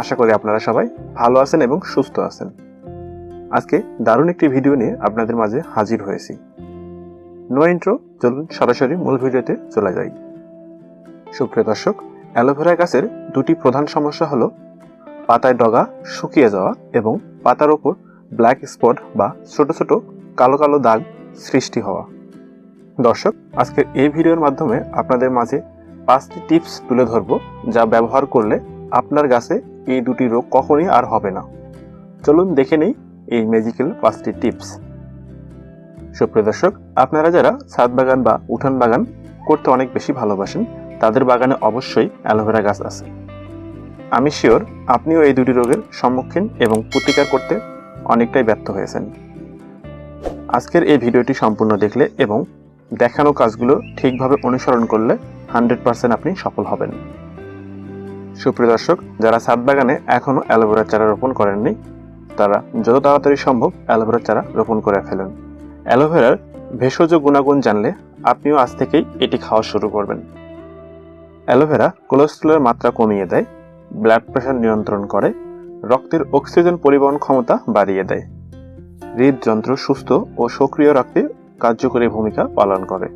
আশা করি আপনারা সবাই ভালো আছেন এবং সুস্থ আছেন। আজকে দারুণ একটি ভিডিও নিয়ে আপনাদের মাঝে হাজির হয়েছি। নো ইন্ট্রো, চলুন সরাসরি মূল ভিডিওতে চলে যাই। সুপ্রিয় দর্শক, অ্যালোভেরা গাছের দুটি প্রধান সমস্যা হলো পাতায় ডগা শুকিয়ে যাওয়া এবং পাতার ওপর ব্ল্যাক স্পট বা ছোট ছোট কালো কালো দাগ সৃষ্টি হওয়া। দর্শক, আজকের এই ভিডিওর মাধ্যমে আপনাদের মাঝে পাঁচটি টিপস তুলে ধরবো যা ব্যবহার করলে আপনার গাছে এই দুটি রোগ কখনই আর হবে না। চলুন দেখে নেই এই ম্যাজিক্যাল পাঁচটি টিপস সুপ্রিয় দর্শক, আপনারা যারা ছাদ বাগান বা উঠান বাগান করতে অনেক বেশি ভালোবাসেন, তাদের বাগানে অবশ্যই অ্যালোভেরা গাছ আছে। আমি শিওর আপনিও এই দুটি রোগের সম্মুখীন এবং প্রতিকার করতে অনেকটাই ব্যর্থ হয়েছেন। আজকের এই ভিডিওটি সম্পূর্ণ দেখলে এবং দেখানো কাজগুলো ঠিকভাবে অনুসরণ করলে হান্ড্রেড পার্সেন্ট আপনি সফল হবেন। সুপ্রিয় দর্শক, যারা ছাদ বাগানে এখনও অ্যালোভেরা চারা রোপণ করেননি, তারা যত তাড়াতাড়ি সম্ভব অ্যালোভেরা চারা রোপণ করে ফেলুন। অ্যালোভেরার ভেষজ গুণাগুণ জানলে আপনিও আজ থেকেই এটি খাওয়া শুরু করবেন। অ্যালোভেরা কোলেস্ট্রলের মাত্রা কমিয়ে দেয়, ব্লাড প্রেশার নিয়ন্ত্রণ করে, রক্তের অক্সিজেন পরিবহন ক্ষমতা বাড়িয়ে দেয়। হৃদযন্ত্র সুস্থ ও সক্রিয় রাখতে কার্যকরী ভূমিকা পালন করে।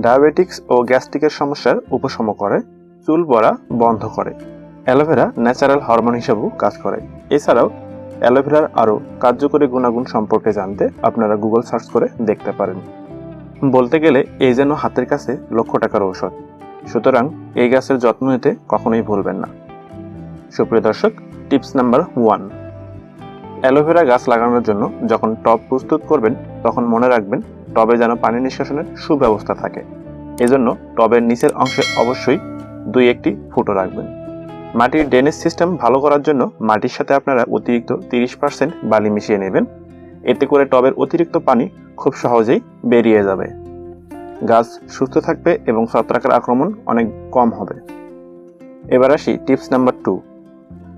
ডায়াবেটিক্স ও গ্যাস্ট্রিকের সমস্যার উপশম করে, চুল পড়া বন্ধ করে। অ্যালোভেরা ন্যাচারাল হরমোন হিসেবেও কাজ করে এছাড়াও, অ্যালোভেরার আরও কার্যকরী গুণাগুণ সম্পর্কে জানতে আপনারা গুগল সার্চ করে দেখতে পারেন। বলতে গেলে এই যেন হাতের কাছে লক্ষ টাকার ঔষধ। সুতরাং, এই গাছের যত্ন নিতে কখনোই ভুলবেন না। সুপ্রিয় দর্শক, টিপস নাম্বার ওয়ান। অ্যালোভেরা গাছ লাগানোর জন্য যখন টব প্রস্তুত করবেন, তখন মনে রাখবেন, টবে যেন পানি নিষ্কাশনের সুব্যবস্থা থাকে। এজন্য টবের নিচের অংশে অবশ্যই দুই একটি ফুটো রাখবেন। মাটির ড্রেনেজ সিস্টেম ভালো করার জন্য মাটির সাথে আপনারা অতিরিক্ত তিরিশ পার্সেন্ট বালি মিশিয়ে নেবেন। এতে করে টবের অতিরিক্ত পানি খুব সহজেই বেরিয়ে যাবে। গাছ সুস্থ থাকবে এবং ছত্রাকের আক্রমণ অনেক কম হবে। এবার আসি টিপস নাম্বার টু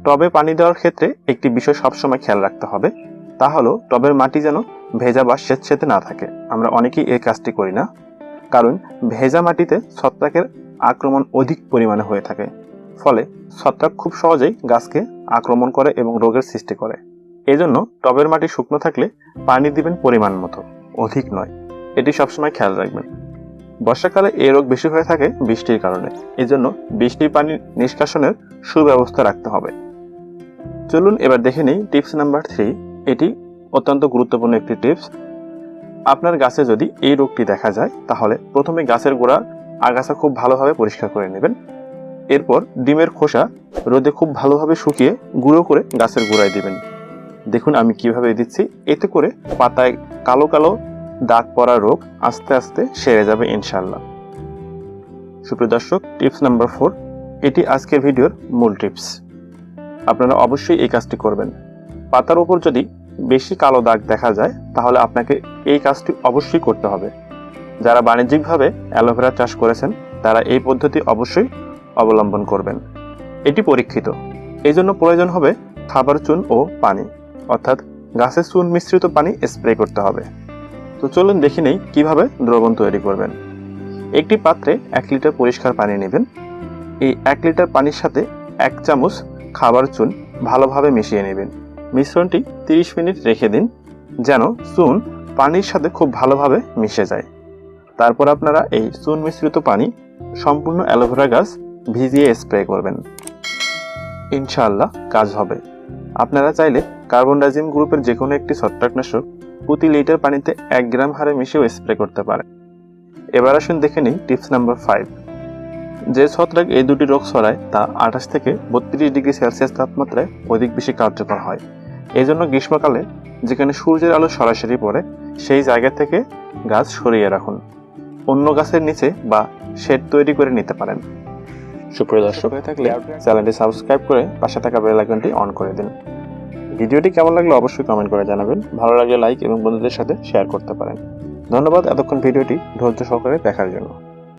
টবে পানি দেওয়ার ক্ষেত্রে একটি বিষয় সবসময় খেয়াল রাখতে হবে, তা হলো টবের মাটি যেন ভেজা বা স্বেচ্ছেতে না থাকে। আমরা অনেকেই এই কাজটি করি না। কারণ ভেজা মাটিতে ছত্রাকের আক্রমণ অধিক পরিমাণে হয়ে থাকে। ফলে ছত্রাক খুব সহজেই গাছকে আক্রমণ করে এবং রোগের সৃষ্টি করে। এজন্য টবের মাটি শুকনো থাকলে পানি দিবেন পরিমাণ মতো, অধিক নয়। এটি সবসময় খেয়াল রাখবেন। বর্ষাকালে এই রোগ বেশি হয়ে থাকে বৃষ্টির কারণে। এজন্য বৃষ্টির পানি নিষ্কাশনের সুব্যবস্থা রাখতে হবে। চলুন এবার দেখে নিই টিপস নাম্বার থ্রি। এটি অত্যন্ত গুরুত্বপূর্ণ একটি টিপস। আপনার গাছে যদি এই রোগটি দেখা যায়, তাহলে প্রথমে গাছের গোড়া আগাছা খুব ভালোভাবে পরিষ্কার করে নেবেন। এরপর ডিমের খোসা রোদে খুব ভালোভাবে শুকিয়ে গুঁড়ো করে গাছের গোড়ায় দিবেন। দেখুন আমি কীভাবে দিচ্ছি। এতে করে পাতায় কালো কালো দাগ পড়া রোগ আস্তে আস্তে সেরে যাবে ইনশাল্লাহ সুপ্রিয় দর্শক, টিপস নাম্বার ফোর, এটি আজকের ভিডিওর মূল টিপস। আপনারা অবশ্যই এই কাজটি করবেন। পাতার ওপর যদি বেশি কালো দাগ দেখা যায়, তাহলে আপনাকে এই কাজটি অবশ্যই করতে হবে। যারা বাণিজ্যিকভাবে অ্যালোভেরা চাষ করেছেন, তারা এই পদ্ধতি অবশ্যই অবলম্বন করবেন। এটি পরীক্ষিত। এই জন্য প্রয়োজন হবে খাবার চুন ও পানি, অর্থাৎ গাছের চুন মিশ্রিত পানি স্প্রে করতে হবে। তো চলুন দেখি নেই কীভাবে দ্রবণ তৈরি করবেন। একটি পাত্রে এক লিটার পরিষ্কার পানি নেবেন। এই এক লিটার পানির সাথে এক চামচ খাবার চুন ভালোভাবে মিশিয়ে নেবেন। মিশ্রণটি 30 মিনিট রেখে দিন, যেন চুন পানির সাথে খুব ভালোভাবে মিশে যায়। তারপর আপনারা এই চুন মিশ্রিত পানি সম্পূর্ণ অ্যালোভেরা গাছ ভিজিয়ে স্প্রে করবেন। ইনশাআল্লাহ কাজ হবে। আপনারা চাইলে কার্বন ডাইজিম গ্রুপের যে কোনো একটি ছত্রাকনাশক প্রতি লিটার পানিতে এক গ্রাম হারে মিশিয়েও স্প্রে করতে পারে এবার আসুন দেখে নিই টিপস নাম্বার ফাইভ যে ছত্রাক এই দুটি রোগ ছড়ায় তা আঠাশ থেকে বত্রিশ ডিগ্রি সেলসিয়াস তাপমাত্রায় অধিক বেশি কার্যকর হয়। এই জন্য গ্রীষ্মকালে যেখানে সূর্যের আলো সরাসরি পড়ে, সেই জায়গা থেকে গাছ সরিয়ে রাখুন। অন্য গাছের নিচে বা শেড তৈরি করে নিতে পারেন। সুপ্রিয় দর্শক হয়ে থাকলে চ্যানেলটি সাবস্ক্রাইব করে পাশে থাকা বেল আইকনটি অন করে দিন। ভিডিওটি কেমন লাগল অবশ্যই কমেন্ট করে জানাবেন। ভালো লাগলে লাইক এবং বন্ধুদের সাথে শেয়ার করতে পারেন। ধন্যবাদ এতক্ষণ ভিডিওটি ধৈর্য সহকারে দেখার জন্য।